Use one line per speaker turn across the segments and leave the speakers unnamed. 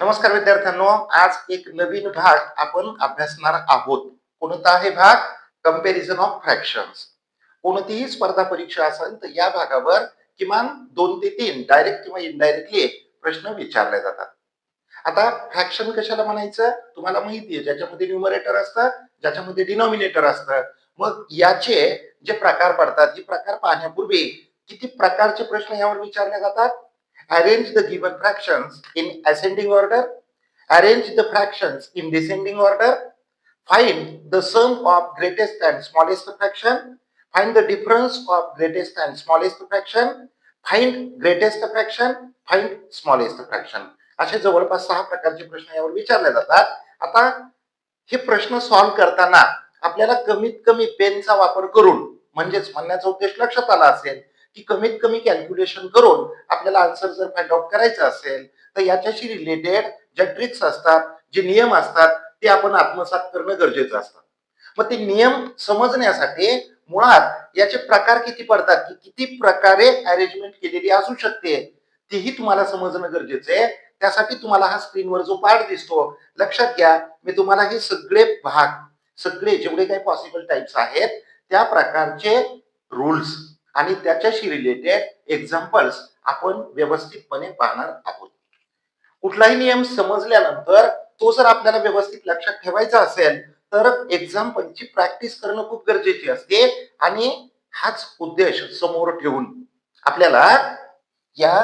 नमस्कार विद्यार्थ्यांनो आज एक नवीन भाग आपण अभ्यासणार आहोत. कोणता आहे भाग? कंपॅरिझन ऑफ फ्रॅक्शन्स कोणतीही स्पर्धा परीक्षा असेल तर या भागावर किमान दोन ते तीन डायरेक्ट किंवा इनडायरेक्टली प्रश्न विचारले जातात. आता फ्रॅक्शन कशाला म्हणायचं? तुम्हाला माहिती आहे ज्याच्यामध्ये न्युमरेटर असतं ज्याच्यामध्ये डिनॉमिनेटर असतं. मग याचे जे प्रकार पडतात हे प्रकार पाहण्यापूर्वी किती प्रकारचे प्रश्न यावर विचारले जातात? Arrange the given fractions in ascending order, arrange the fractions in descending order, find the sum of greatest and smallest fraction, find the difference of greatest and smallest fraction, find greatest fraction, find smallest fraction. असे जवळपास सहा प्रकारचे प्रश्न यावर विचारले जातात आता हे प्रश्न सॉल्व्ह करताना आपल्याला कमीत कमी पेनचा वापर करून म्हणजेच म्हणण्याचा उद्देश लक्षात आला असेल की कमीत कमी कॅल्क्युलेशन करून आपल्याला आन्सर जर फाइंड आउट करायचं असेल तर याच्याशी रिलेटेड ज्या ट्रिक्स असतात जे नियम असतात ते आपण आत्मसात करणं गरजेचं असतं. मग ते नियम समजण्यासाठी मुळात याचे प्रकार किती पडतात की किती प्रकारे अरेंजमेंट केलेली असू शकते तेही तुम्हाला समजणं गरजेचं आहे. त्यासाठी तुम्हाला हा स्क्रीनवर जो पार्ट दिसतो लक्षात घ्या मी तुम्हाला हे सगळे भाग सगळे जेवढे काही पॉसिबल टाइप्स आहेत त्या प्रकारचे रूल्स आणि त्याच्याशी रिलेटेड एक्झाम्पल्स आपण व्यवस्थितपणे पाहणार आहोत. कुठलाही नियम समजल्यानंतर तो जर आपल्याला व्यवस्थित लक्षात ठेवायचा असेल तर एक्झाम्पलची प्रॅक्टिस करणं खूप गरजेची असते. आणि हाच उद्देश समोर ठेवून आपल्याला या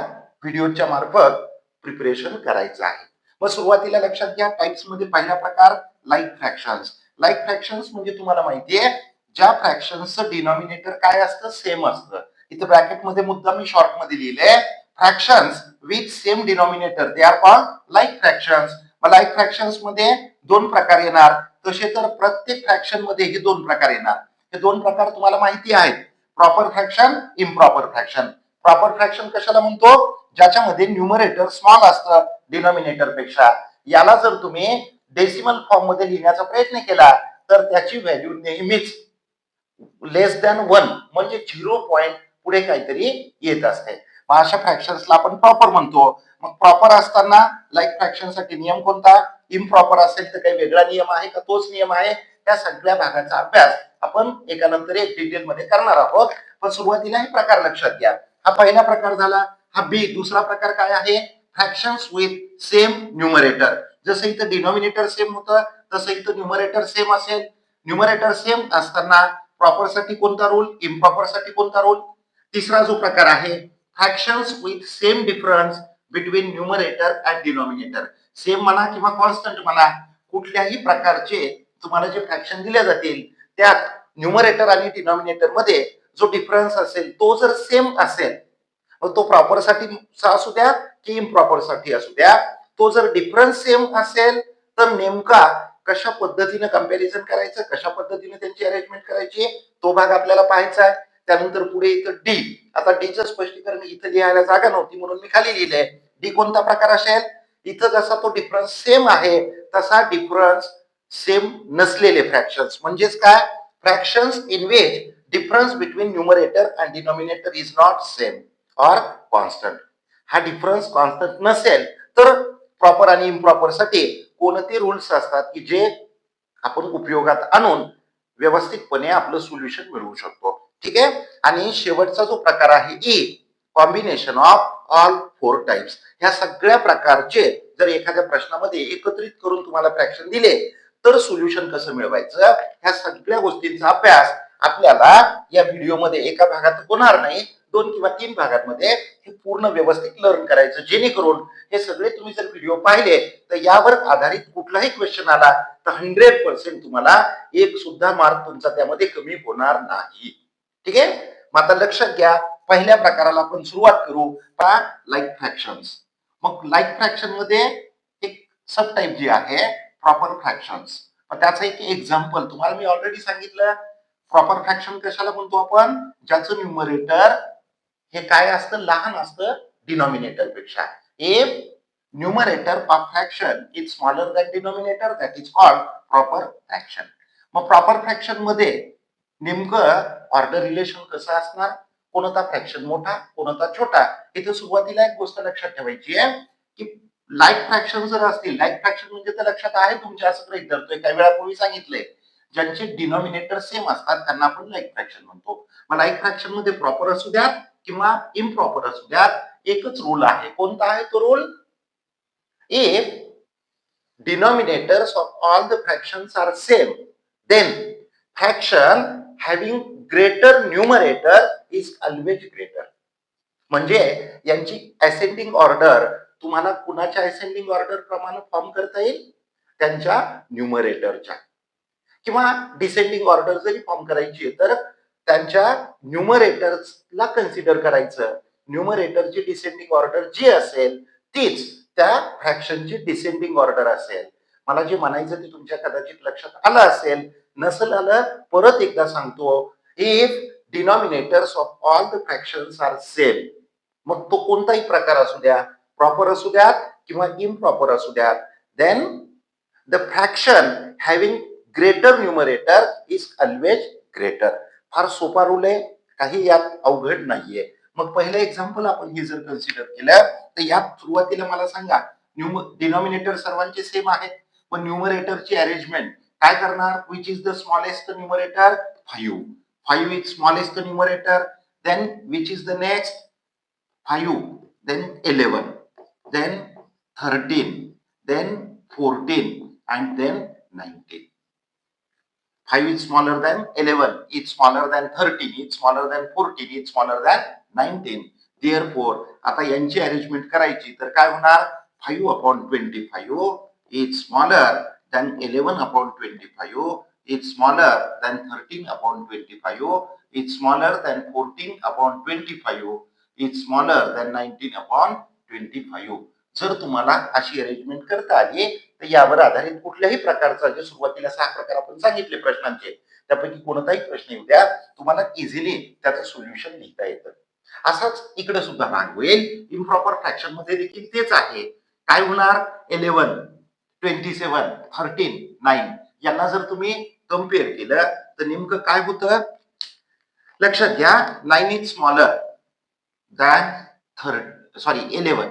व्हिडिओच्या मार्फत प्रिपरेशन करायचं आहे. मग सुरुवातीला लक्षात घ्या टाइप्समध्ये पहिला प्रकार लाईक फ्रॅक्शन्स लाईक फ्रॅक्शन्स म्हणजे तुम्हाला माहिती आहे ज्या फ्रॅक्शनचं डिनॉमिनेटर काय असतं? सेम असतं. इथे ब्रॅकेटमध्ये मुद्दा मी शॉर्टमध्ये लिहिले fractions with same denominator they are call like fractions मग लाईक फ्रॅक्शन्समध्ये दोन प्रकार येणार. तसे तर प्रत्येक फ्रॅक्शनमध्ये हे दोन प्रकार येणार. हे दोन प्रकार तुम्हाला माहिती आहेत. Proper fraction improper fraction proper fraction कशाला म्हणतो? ज्याच्यामध्ये न्युमरेटर स्मॉल असतं डिनॉमिनेटरपेक्षा. याला जर तुम्ही डेसिमल फॉर्ममध्ये लिहिण्याचा प्रयत्न केला तर त्याची व्हॅल्यू नेहमीच लेस दॅन वन म्हणजे झिरो पॉईंट पुढे काहीतरी येत असते. मग अशा फ्रॅक्शन्सला आपण प्रॉपर म्हणतो. मग प्रॉपर असताना लाईक फ्रॅक्शनसाठी नियम कोणता? इम्प्रॉपर असेल तर काही वेगळा नियम आहे का? तोच नियम आहे. त्या सगळ्या भागाचा अभ्यास आपण एकानंतर एक डिटेल मध्ये करणार आहोत. पण सुरुवातीला हे प्रकार लक्षात घ्या. हा पहिला प्रकार झाला. हा बी दुसरा प्रकार काय आहे? फ्रॅक्शन्स विथ सेम न्युमरेटर जसं इथं डिनॉमिनेटर सेम होतं तसं इथं न्युमरेटर सेम असेल. न्युमरेटर सेम असताना प्रॉपरसाठी कोणता रूल इम्प्रॉपरसाठी कोणता रूल तिसरा जो प्रकार आहे fractions with same difference between numerator and denominator same म्हणा किंवा कॉन्स्टंट म्हणा कुठल्याही प्रकारचे तुम्हाला जे फ्रॅक्शन दिले जातील त्यात न्युमरेटर आणि डिनॉमिनेटरमध्ये जो डिफरन्स असेल तो जर सेम असेल तो प्रॉपरसाठी असू द्या की इम्प्रॉपरसाठी असू द्या. तो जर डिफरन्स सेम असेल तर नेमका कशा पद्धतीने कंपॅरिझन करायचं कशा पद्धतीने त्यांची अरेंजमेंट करायची तो भाग आपल्याला पाहायचा आहे. त्यानंतर पुढे इथं डी आता डीचं स्पष्टीकरण इथं लिहायला जागा नव्हती म्हणून मी खाली लिहिलंय. डी कोणता प्रकार असेल? इथं जसा तो डिफरन्स सेम आहे तसा डिफरन्स सेम नसलेले फ्रॅक्शन्स म्हणजेच काय? Fractions in which difference between numerator and denominator is not same or constant हा डिफरन्स कॉन्स्टंट नसेल तर प्रॉपर आणि इम्प्रॉपरसाठी कोणते रूल्स असतात की जे आपण उपयोगात आणून व्यवस्थितपणे आपलं सोल्युशन मिळवू शकतो. ठीक आहे? आणि शेवटचा जो प्रकार आहे E combination of all four types ह्या सगळ्या प्रकारचे जर एखाद्या प्रश्नामध्ये एकत्रित करून तुम्हाला फ्रॅक्शन दिले तर सोल्युशन कसं मिळवायचं? ह्या सगळ्या गोष्टींचा अभ्यास आपल्याला या व्हिडिओमध्ये एका भागात होणार नाही. दोन किंवा तीन भागांमध्ये हे पूर्ण व्यवस्थित लर्न करायचं. जेणेकरून हे सगळे तुम्ही जर व्हिडिओ पाहिले तर यावर आधारित कुठलाही क्वेश्चन आला तर हंड्रेड पर्सेंट तुम्हाला एक सुद्धा मार्क तुमचा त्यामध्ये कमी होणार नाही. ठीक आहे? मग आता लक्षात घ्या पहिल्या प्रकाराला आपण सुरुवात करू. पहा लाईक फ्रॅक्शन्स मग लाईक फ्रॅक्शनमध्ये एक सब टाईप जी आहे प्रॉपर फ्रॅक्शन्स त्याचं एक एक्झाम्पल तुम्हाला मी ऑलरेडी सांगितलं प्रॉपर फ्रॅक्शन कशाला म्हणतो आपण? ज्याचं न्युमरेटर हे काय असतं? लहान असतं डिनॉमिनेटरपेक्षा. A numerator of fraction is smaller than denominator that is called proper fraction मग प्रॉपर फ्रॅक्शनमध्ये नेमकं ऑर्डर रिलेशन कसं असणार? कोणता फ्रॅक्शन मोठा कोणता छोटा? इथे सुरुवातीला एक गोष्ट लक्षात ठेवायची आहे की लाईक फ्रॅक्शन जर असतील लाईक फ्रॅक्शन म्हणजे तर लक्षात आहे तुमच्या असं गृहीत धरतोय काही वेळापूर्वी सांगितलंय ज्यांचे डिनॉमिनेटर सेम असतात त्यांना आपण लाईक फ्रॅक्शन म्हणतो. मग लाईक फ्रॅक्शनमध्ये प्रॉपर असू द्यात किंवा इम्प्रॉपर असू द्यात एकच रूल आहे. कोणता आहे तो rule if denominators of all the fractions are same then fraction having greater numerator is always greater. म्हणजे यांची असेंडिंग ऑर्डर तुम्हाला कुणाच्या असेंडिंग ऑर्डर प्रमाणे फॉर्म करता येईल? त्यांच्या न्युमरेटरच्या किंवा डिसेंडिंग ऑर्डर जरी फॉर्म करायची आहे तर त्यांच्या न्युमरेटर्सला कन्सिडर करायचं. न्युमरेटरची डिसेंडिंग ऑर्डर जी असेल तीच त्या फ्रॅक्शनची डिसेंडिंग ऑर्डर असेल. मला जे म्हणायचं ते तुमच्या कदाचित लक्षात आलं असेल नसेल आलं परत एकदा सांगतो. If denominators of all the fractions are same मग तो कोणताही प्रकार असू द्या प्रॉपर असू द्यात किंवा इम्प्रॉपर असू द्यात then the fraction having greater numerator is always greater फार सोपा रूल आहे. काही यात अवघड नाहीये. मग पहिलं एक्झाम्पल आपण हे जर कन्सिडर केलं तर यात सुरुवातीला मला सांगा न्यूम डिनॉमिनेटर सर्वांचे सेम आहेत पण न्युमरेटरची अरेंजमेंट काय करणार? Which is the smallest numerator five five is smallest numerator then which is the next five then eleven then thirteen then fourteen and then nineteen 5 is smaller than 11, it's smaller than 13, it's smaller than 14, it's smaller than 19. Therefore, आता यांची arrangement करायची तर काय होणार 5 upon 25 is smaller than 11 upon 25, it's smaller than 13 upon 25, it's smaller than 14 upon 25, it's smaller than 19 upon 25. जर तुम्हाला अशी arrangement करता आली तर यावर आधारित कुठल्याही प्रकारचा जे म्हणजे सुरुवातीला सहा प्रकार आपण सांगितले प्रश्नांचे त्यापैकी कोणताही प्रश्न येऊ द्या तुम्हाला इझिली त्याचं सोल्युशन लिहिता येतं. असाच इकडे सुद्धा भाग होईल. इम्प्रॉपर फ्रॅक्शनमध्ये देखील तेच आहे. काय होणार? Eleven twenty seven thirteen nine यांना जर तुम्ही कंपेअर केलं तर नेमकं काय होतं? लक्षात घ्या nine is smaller than third sorry eleven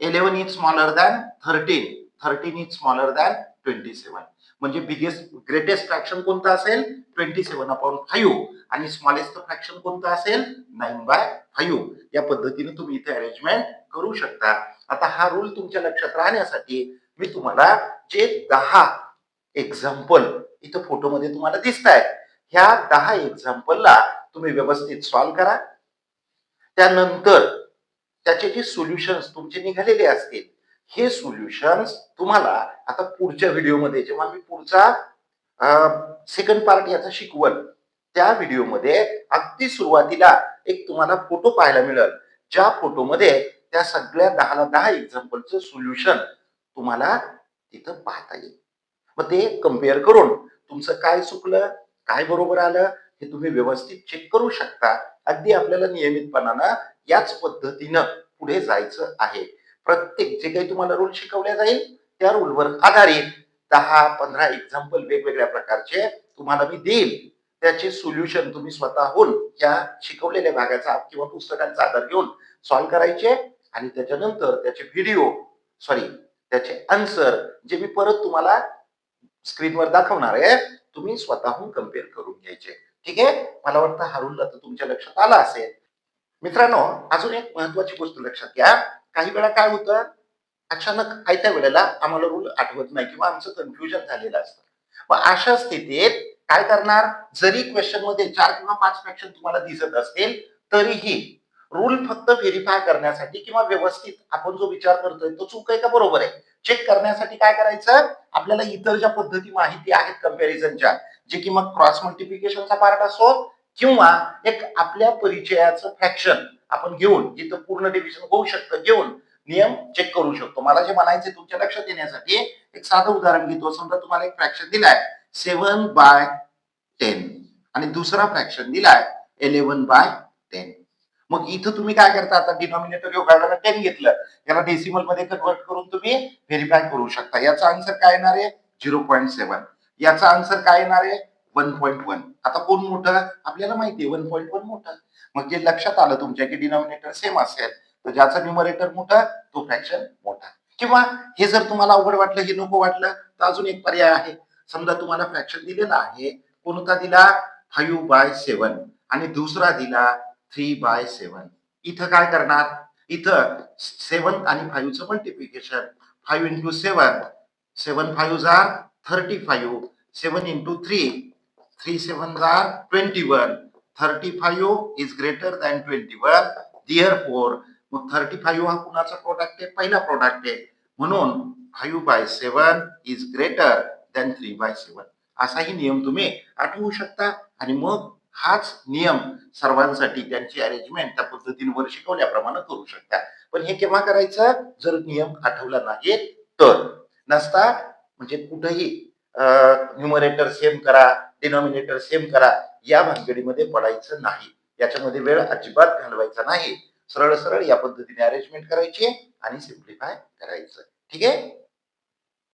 eleven is smaller than thirteen thirteen is smaller than twenty seven म्हणजे बिगेस्ट ग्रेटेस्ट फ्रॅक्शन कोणतं असेल? ट्वेंटी सेवन अपॉन फाईव्ह आणि स्मॉलेस्ट फ्रॅक्शन कोणतं असेल? नाईन बाय फाईव्ह या पद्धतीने तुम्ही इथे अरेंजमेंट करू शकता. आता हा रूल तुमच्या लक्षात राहण्यासाठी मी तुम्हाला जे दहा एक्झाम्पल इथं फोटोमध्ये तुम्हाला दिसत आहेत ह्या दहा एक्झाम्पलला तुम्ही व्यवस्थित सॉल्व्ह करा. त्यानंतर त्याचे जे सोल्युशन्स तुमचे निघालेले असतील हे सोल्युशन्स तुम्हाला आता पुढच्या व्हिडिओमध्ये जेव्हा मी पुढचा सेकंड पार्ट याचा शिकवल त्या व्हिडिओमध्ये अगदी सुरुवातीला एक तुम्हाला फोटो पाहायला मिळेल. ज्या फोटोमध्ये त्या सगळ्या दहाला दहा एक्झाम्पलचं सोल्युशन तुम्हाला तिथं पाहता येईल. मग ते कंपेअर करून तुमचं काय चुकलं काय बरोबर आलं हे तुम्ही व्यवस्थित चेक करू शकता. अगदी आपल्याला नियमितपणानं याच पद्धतीनं पुढे जायचं आहे. प्रत्येक जे काही तुम्हाला रूल शिकवले जाईल त्या रूलवर आधारित दहा पंधरा एक्झाम्पल वेगवेगळ्या प्रकारचे तुम्हाला मी देईल. त्याचे सोल्युशन तुम्ही स्वतःहून या शिकवलेल्या भागाचा किंवा पुस्तकांचा आधार घेऊन सॉल्व्ह करायचे आणि त्याच्यानंतर त्याचे व्हिडिओ सॉरी त्याचे आन्सर जे मी परत तुम्हाला स्क्रीनवर दाखवणार आहे तुम्ही स्वतःहून कंपेअर करून घ्यायचे. ठीक आहे? मला वाटतं हा आता तुमच्या लक्षात आला असेल. मित्रांनो अजून एक महत्वाची गोष्ट लक्षात घ्या. काही वेळा काय होतं? अचानक आयत्या वेळेला आम्हाला रूल आठवत नाही किंवा आमचं कन्फ्युजन झालेलं असतं. मग अशा स्थितीत काय करणार? जरी क्वेश्चनमध्ये चार किंवा पाच फ्रॅक्शन तुम्हाला दिसत असतील तरीही रूल फक्त व्हेरीफाय करण्यासाठी किंवा व्यवस्थित आपण जो विचार करतोय तो चूक आहे का बरोबर आहे? चेक करण्यासाठी काय करायचं? आपल्याला इतर ज्या पद्धती माहिती आहेत कम्पॅरिझनच्या जे की मग क्रॉस मल्टिप्लिकेशनचा पार्ट असो किंवा एक आपल्या परिचयाचं फ्रॅक्शन आपण घेऊन जिथं पूर्ण डिव्हिजन होऊ शकतं घेऊन नियम चेक करू शकतो. मला जे म्हणायचे तुमच्या लक्षात येण्यासाठी एक साधं उदाहरण घेतो. समजा तुम्हाला एक फ्रॅक्शन दिलाय सेवन बाय टेन आणि दुसरा फ्रॅक्शन दिलाय इलेव्हन बाय टेन मग इथं तुम्ही काय करता? आता डिनॉमिनेटर योगाला टेन घेतलं. याला डेसिमलमध्ये कन्वर्ट करून तुम्ही व्हेरीफाय करू शकता. याचा आन्सर काय येणार आहे? झिरो पॉईंट सेव्हन याचा आन्सर काय येणार आहे? वन पॉईंट वन आता कोण मोठं? आपल्याला माहिती आहे वन पॉईंट वन मोठं. मग जे लक्षात आलं तुमच्या की डिनॉमिनेटर सेम असेल तर ज्याचा न्युमरेटर मोठा तो फ्रॅक्शन मोठा. किंवा हे जर तुम्हाला अवघड वाटलं हे नको वाटलं तर अजून एक पर्याय आहे. समजा तुम्हाला फ्रॅक्शन दिलेला आहे कोणता दिला? फाईव्ह बाय सेवन आणि दुसरा दिला थ्री बाय सेवन इथं काय करणार? इथं सेवन आणि फाईव्हचं multiplication five into seven seven five jar thirty five seven into three three seven jar twenty one thirty five is greater than twenty one therefore मग thirty five हा कुणाचा product आहे? पहिला प्रोडक्ट आहे. म्हणून five by seven is greater than three by seven असाही नियम तुम्ही आठवू शकता. आणि मग हाच नियम सर्वांसाठी त्यांची अरेंजमेंट त्या पद्धतीने वर शिकवल्याप्रमाणे करू शकता पण हे केव्हा करायचं? जर नियम आठवला नाही तर. नसता म्हणजे कुठेही न्युमरेटर सेम करा डिनॉमिनेटर सेम करा या भानगडीमध्ये पडायचं नाही. याच्यामध्ये वेळ अजिबात घालवायचा नाही. सरळ सरळ या पद्धतीने अरेंजमेंट करायची आणि सिम्प्लिफाय करायचं. ठीक आहे?